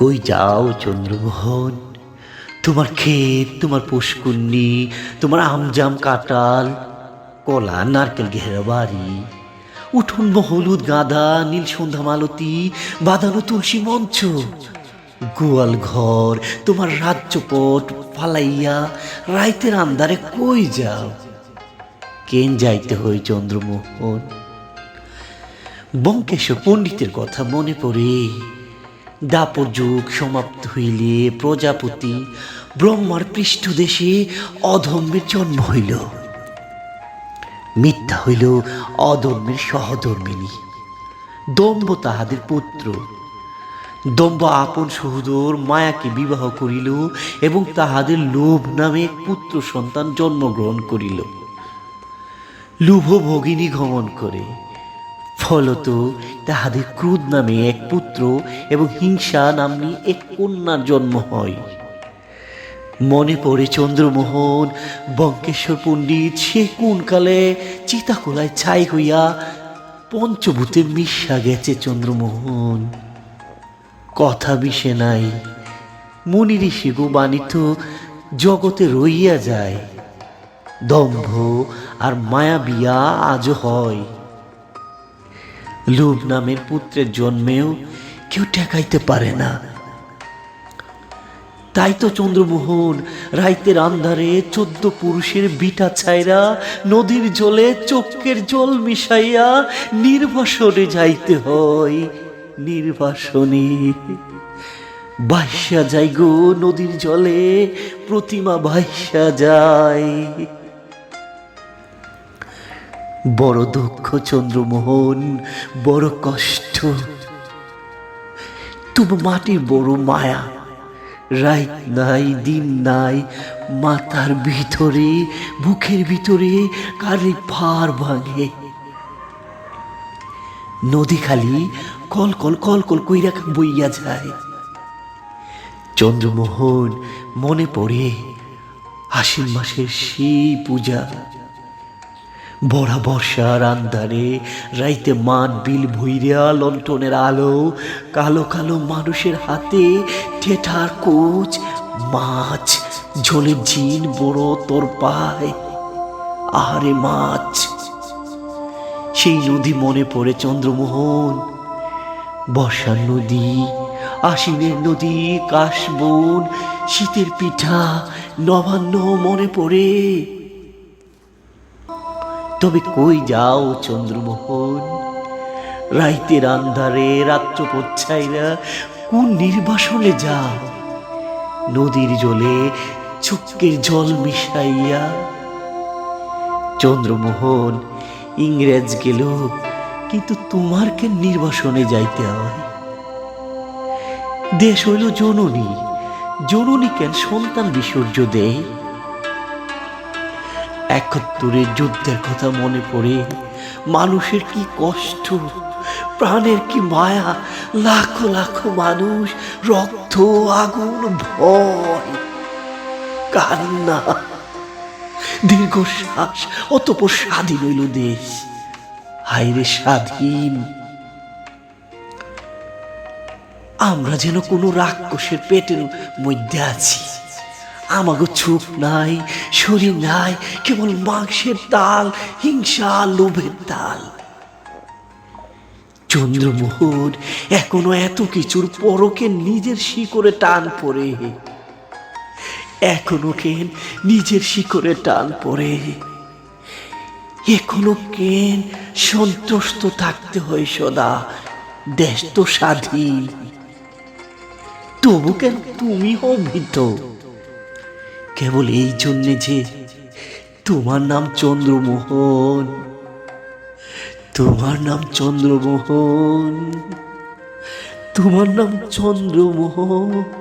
কই যাও চন্দ্রমোহন? তোমার ক্ষেত, তোমার পুষ্কুন্নি, তোমার আমজাম কাঁঠাল কলা, নারকেল ঘেরা বাড়ি, উঠুন হলুদ গাঁদা, নীল সন্ধ্যা মালতী বাঁধানো তুলসী মঞ্চ, গোয়াল ঘর, তোমার রাজ্যপট ফালাইয়া রাইতের আন্দারে কই যাও? কেন যাইতে হই চন্দ্রমোহন? বঙ্কেশ্বর পণ্ডিতের কথা মনে পড়ে দাপর যুগ সমাপ্ত হইলে প্রজাপতি ব্রহ্মার পৃষ্ঠদেশে অধম্যের জন্ম হইল। মিথ্যা হইল অধর্মের সহধর্মিনী। দম্ভ তাহাদের পুত্র। দম্ভ আপন সহোদর মায়াকে বিবাহ করিল এবং তাহাদের লোভ নামে পুত্র সন্তান জন্মগ্রহণ করিল। লুভ ভগিনী গমন করে। ফলত তাহাদের ক্রোধ নামে এক পুত্র এবং হিংসা নামনি এক কন্যার জন্ম হয়। মনে পড়ে চন্দ্রমোহন, বঙ্কেশ্বর পণ্ডিত, সে কোন কালে চিতাকোলায় ছাই হইয়া পঞ্চভূতে মিশা গেছে চন্দ্রমোহন। কথা বিষে নাই, মুনি ঋষি গো বাণিত জগতে রইয়া যায়। দম্ভ আর মায়া বিয়া আজও হয়। লোভ নামের পুত্রের জন্মেও কেউ ঠেকাইতে পারে না। তাই তো চন্দ্রমোহন, রাইতের আন্ধারে চোদ্দ পুরুষের বিটা ছাইরা নদীর জলে চোখের জল মিশাইয়া নির্বাসনে যাইতে হয়, নির্বাসনে। বাইশা যাই গো নদীর জলে, প্রতিমা বাইশা যায় বড় দুঃখ চন্দ্রমোহন, বড় কষ্ট তবু মাটির বড় মায়া। রাত নাই, দিন নাই মাথার ভিতরে, বুকের ভিতরে কারে ভার ভাঙে। নদী খালি কল কল কল কল কইরা বইয়া যায়। চন্দ্রমোহন মনে পড়ে আশ্বিন মাসের সেই পূজা। বড়া বর্ষার আন্ধারে, রাইতে মাঠ বিল ভুইরা লন্ঠনের আলো, কালো কালো মানুষের হাতে ঠেঠার কোচ, মাছ, ঝোলের ঝিন বড় তোর পায়, আহারে মাছ। সেই নদী মনে পড়ে চন্দ্রমোহন, বর্ষার নদী, আশ্বিনের নদী, কাশবন, শীতের পিঠা নবান্ন মনে পড়ে। তবে কই যাও চন্দ্রমোহন? রাইতের আন্ধারে রাত্র পচ্ছাইরা কোন নির্বাসনে যাও? নদীর জলে চুক্কের জল মিশাইয়া। চন্দ্রমোহন, ইংরেজ গেল, কিন্তু তোমার কে নির্বাসনে যাইতে হয়? দেশ হইল জননী জননী কেন সন্তান বিসর্জ দেয়? একাত্তরের যুদ্ধের কথা মনে পড়ে। মানুষের কি কষ্ট, প্রাণের কি মায়া, লাখো লাখো মানুষ, রক্ত, আগুন, ভয়, কান্না, দীর্ঘশ্বাস, অতপর স্বাধীন হইল দেশ। হাইরে স্বাধীন। আমরা যেন কোনো রাক্ষসের পেটের মধ্যে আছি। আমাগো চোখ নাই, শরীর নাই, কেবল মাংসের তাল, হিংসা, লোভের তাল। চন্দ্রমোহন এখনও এত কিছুর পরকে নিজের শিকড়ে টান পড়ে। এখনও কেন নিজের শিকড়ে টান পড়ে। এখনও কেন সন্তুষ্ট থাকতে হয় সদা, দেশ তো স্বাধীন। তবু কেন তুমি হও ভীত? কেবল এই জন্যে যে তোমার নাম চন্দ্রমোহন তোমার নাম চন্দ্রমোহন তোমার নাম চন্দ্রমোহন।